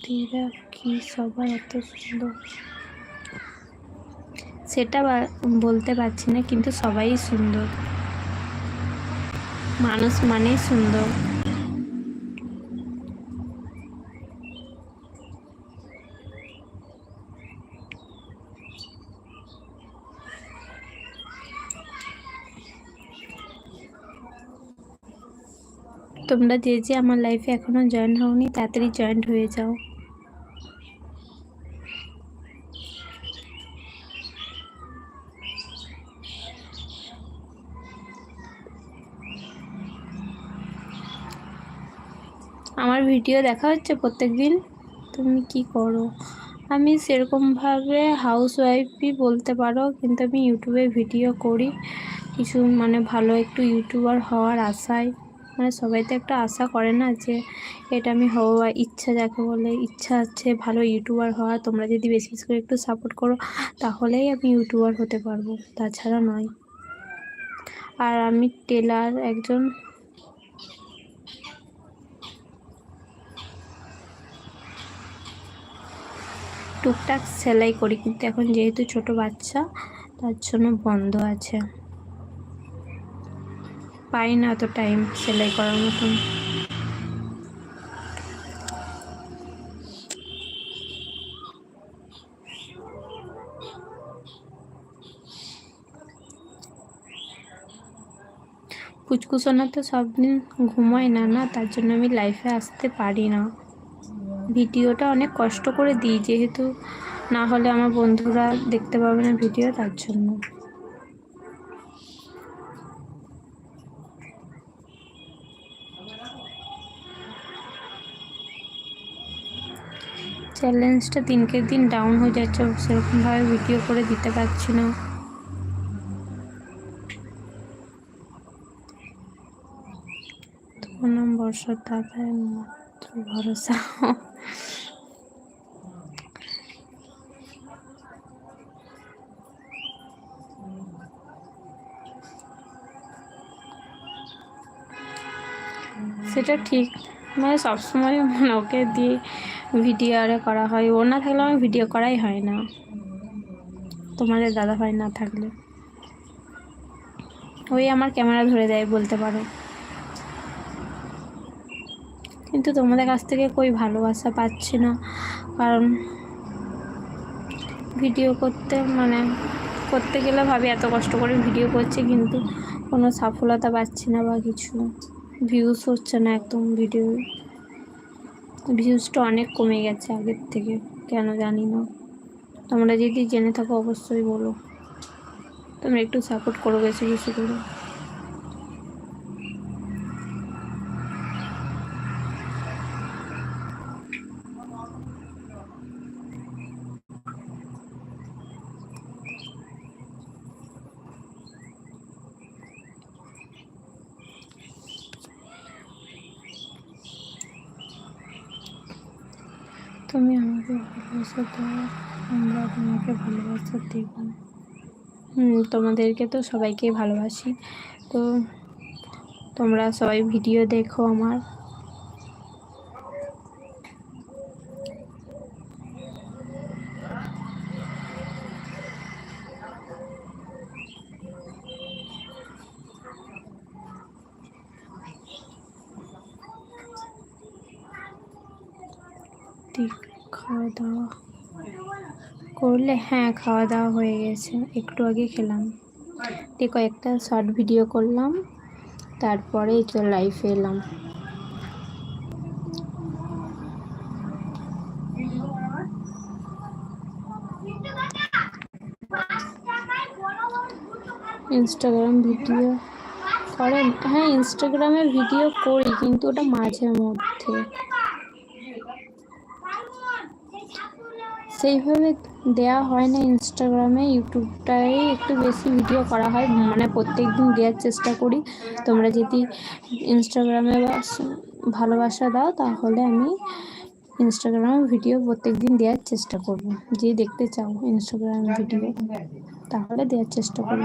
সত্যিরা কি সবাই এত সুন্দর। সেটা বলতে পারছি না, কিন্তু সবাই সুন্দর। মানুষ মানেই সুন্দর। তোমরা যে যে আমার লাইফে এখনও জয়েন হওনি, তাড়াতাড়ি জয়েন্ট হয়ে যাও। আমার ভিডিও দেখা হচ্ছে প্রত্যেক দিন তুমি কি করো? আমি সেরকমভাবে হাউস ওয়াইফই বলতে পারো, কিন্তু আমি ইউটিউবে ভিডিও করি। কিছু মানে ভালো একটু ইউটিউবার হওয়ার আশায়। মানে সবাই তো একটা আশা করে না যে এটা আমি হওয়া ইচ্ছা যাকে বলে, ইচ্ছা আছে ভালো ইউটিউবার হওয়া। তোমরা যদি বেশি বেশি করে একটু সাপোর্ট করো, তাহলেই আমি ইউটিউবার হতে পারব। তাছাড়া নয়। আর আমি টেলার একজন। টুকটাক সেলাই করি, কিন্তু এখন যেহেতু ছোট বাচ্চা, তার জন্য বন্ধ আছে। পাই না অত টাইম সেলাই করার মতন। পুচকুসোনা তো সব দিন ঘুমায় না না, তার জন্য আমি লাইফে আসতে পারি না। ভিডিওটা অনেক কষ্ট করে দিই, যেহেতু না হলে আমার বন্ধুরা দেখতে পাবে না ভিডিও, তার জন্য। চ্যালেঞ্জটা দিনকে দিন ডাউন হয়ে যাচ্ছে। সেরকমভাবে ভিডিও করে দিতে পারছি না। বর্ষার দাদায় মাত্র ভরসা। সেটা ঠিক মানে সবসময় ওকে দিয়ে ভিডিও আরে করা হয়। ও না থাকলে আমার ভিডিও করাই হয় না। তোমাদের দাদা ভাই না থাকলে। ওই আমার ক্যামেরা ধরে দেয় বলতে পারো। কিন্তু তোমাদের কাছ থেকে কই ভালোবাসা পাচ্ছি না। কারণ ভিডিও করতে মানে করতে গেলে ভাবি এত কষ্ট করে ভিডিও করছি কিন্তু কোনো সফলতা পাচ্ছি না বা কিছু। ভিউজ হচ্ছে না একদম ভিডিও ভিউজটা অনেক কমে গেছে আগের থেকে, কেন জানি না। তোমরা যদি জেনে থাকো, অবশ্যই বলো। তোমরা একটু সাপোর্ট করো বেশি বেশি করে। তুমি আমাকে ভালোবাসো, তো আমরা তোমাকে ভালোবাসা দেব। তোমাদেরকে তো সবাইকে ভালোবাসি। তো তোমরা সবাই ভিডিও দেখো আমার। খাওয়া দাওয়া করলে হ্যাঁ খাওয়া দাওয়া হয়ে গেছে। একটু আগে খেলাম। দিয়ে কয়েকটা শর্ট ভিডিও করলাম। তারপরে তো লাইফে এলাম। ইনস্টাগ্রাম ভিডিও করেন? হ্যাঁ ইনস্টাগ্রামে ভিডিও করি, কিন্তু ওটা মাঝে মধ্যে। সেইভাবে দেওয়া হয় না ইনস্টাগ্রামে ইউটিউবটাই একটু বেশি ভিডিও করা হয়। মানে প্রত্যেক দিন দেওয়ার চেষ্টা করি। তোমরা যদি ইনস্টাগ্রামে ভালোবাসা দাও, তাহলে আমি ইনস্টাগ্রামে ভিডিও প্রত্যেক দিন দেওয়ার চেষ্টা করব। যে দেখতে চাও ইনস্টাগ্রাম ভিডিও তাহলে দেওয়ার চেষ্টা করব।